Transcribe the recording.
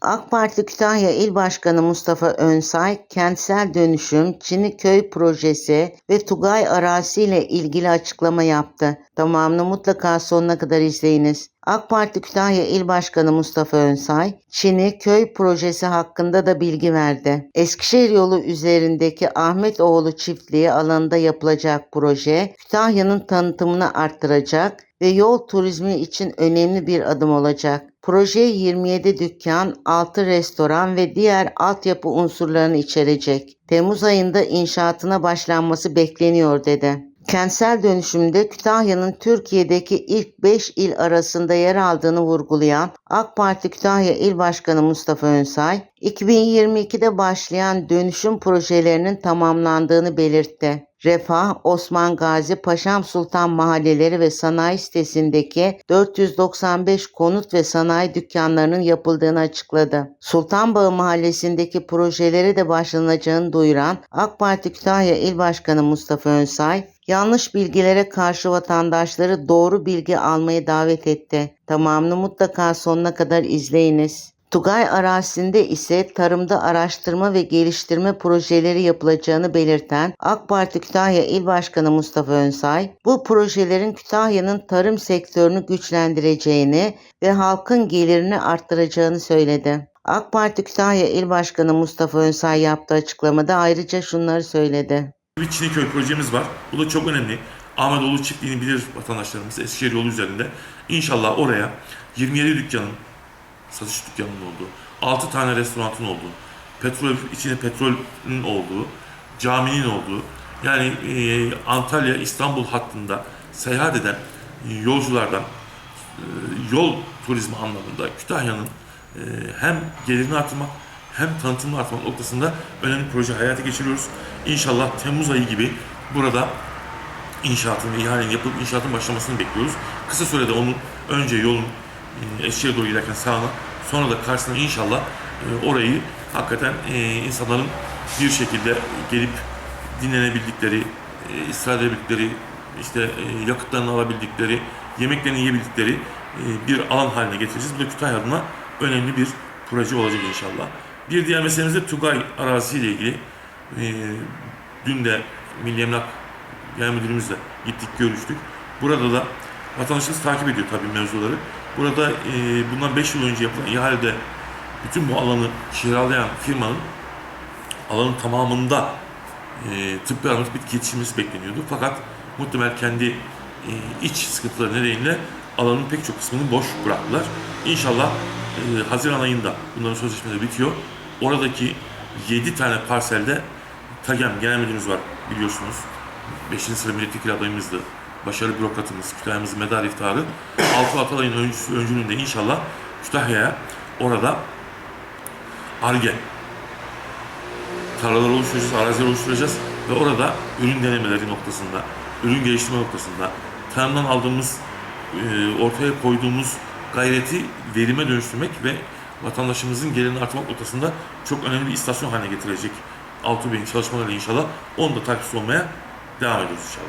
AK Parti Kütahya İl Başkanı Mustafa Önsay, kentsel dönüşüm, Çiniköy projesi ve Tugay Arası ile ilgili açıklama yaptı. Tamamını mutlaka sonuna kadar izleyiniz. AK Parti Kütahya İl Başkanı Mustafa Önsay, Çini Köy projesi hakkında da bilgi verdi. Eskişehir yolu üzerindeki Ahmetoğlu çiftliği alanında yapılacak proje, Kütahya'nın tanıtımını arttıracak ve yol turizmi için önemli bir adım olacak. Proje 27 dükkan, 6 restoran ve diğer altyapı unsurlarını içerecek. Temmuz ayında inşaatına başlanması bekleniyor dedi. Kentsel dönüşümde Kütahya'nın Türkiye'deki ilk 5 il arasında yer aldığını vurgulayan AK Parti Kütahya İl Başkanı Mustafa Önsay, 2022'de başlayan dönüşüm projelerinin tamamlandığını belirtti. Refah, Osman Gazi, Paşam Sultan mahalleleri ve sanayi sitesindeki 495 konut ve sanayi dükkanlarının yapıldığını açıkladı. Sultanbağı mahallesindeki projelere de başlanacağını duyuran AK Parti Kütahya İl Başkanı Mustafa Önsay, yanlış bilgilere karşı vatandaşları doğru bilgi almaya davet etti. Tamamını mutlaka sonuna kadar izleyiniz. Tugay arazisinde ise tarımda araştırma ve geliştirme projeleri yapılacağını belirten AK Parti Kütahya İl Başkanı Mustafa Önsay, bu projelerin Kütahya'nın tarım sektörünü güçlendireceğini ve halkın gelirini arttıracağını söyledi. AK Parti Kütahya İl Başkanı Mustafa Önsay yaptığı açıklamada ayrıca şunları söyledi. Bir Çiniköy projemiz var. Bu da çok önemli. Ahmetoğlu çiftliğini bilir vatandaşlarımız Eskişehir yolu üzerinde. İnşallah oraya 27 dükkanın, satış dükkanının olduğu, 6 tane restoranın olduğu, petrol içine petrolün olduğu, caminin olduğu, yani e, Antalya İstanbul hattında seyahat eden yolculardan e, yol turizmi anlamında Kütahya'nın e, hem gelirini artırmak hem tanıtımını artırmak noktasında önemli proje hayata geçiriyoruz. İnşallah Temmuz ayı gibi burada inşaatın ve ihalenin yapılıp inşaatın başlamasını bekliyoruz. Kısa sürede onun önce yolun e, Eskişehir'e doğru giderken sağına sonra da karşısına inşallah e, orayı hakikaten e, insanların bir şekilde gelip dinlenebildikleri, istirahat edebildikleri, işte yakıtlarını alabildikleri, yemeklerini yiyebildikleri bir alan haline getireceğiz. Bu da Kütahya adına önemli bir proje olacak inşallah. Bir diğer meselemiz de Tugay arazisiyle ilgili. Dün de Milli Emlak Genel Müdürümüzle gittik görüştük. Burada da vatandaşımız takip ediyor tabii mevzuları. Burada e, bundan 5 yıl önce yapılan ihalede bütün bu alanı kiralayan firmanın alanın tamamında e, tıbbi aromatik bitki yetiştirmesi bekleniyordu. Fakat muhtemel kendi e, iç sıkıntıları nedeniyle alanın pek çok kısmını boş bıraktılar. İnşallah e, Haziran ayında bunların sözleşmeleri bitiyor. Oradaki 7 tane parselde TAGEM Genel Müdürümüz var biliyorsunuz. 5. sıra milletvekili adayımızdı. Başarılı bürokratımız, Kütahya'mızın medar iftiharı. Altı Atalay'ın öncüsü, öncülüğünde inşallah Kütahya'ya orada ARGE tarlalar oluşturacağız, araziler oluşturacağız ve orada ürün denemeleri noktasında, ürün geliştirme noktasında, tarımdan aldığımız, e, ortaya koyduğumuz gayreti verime dönüştürmek ve vatandaşımızın gelirini arttırmak noktasında çok önemli bir istasyon haline getirecek Altı Bey'in çalışmalarıyla inşallah onu da takipçisi olmaya devam ediyoruz inşallah.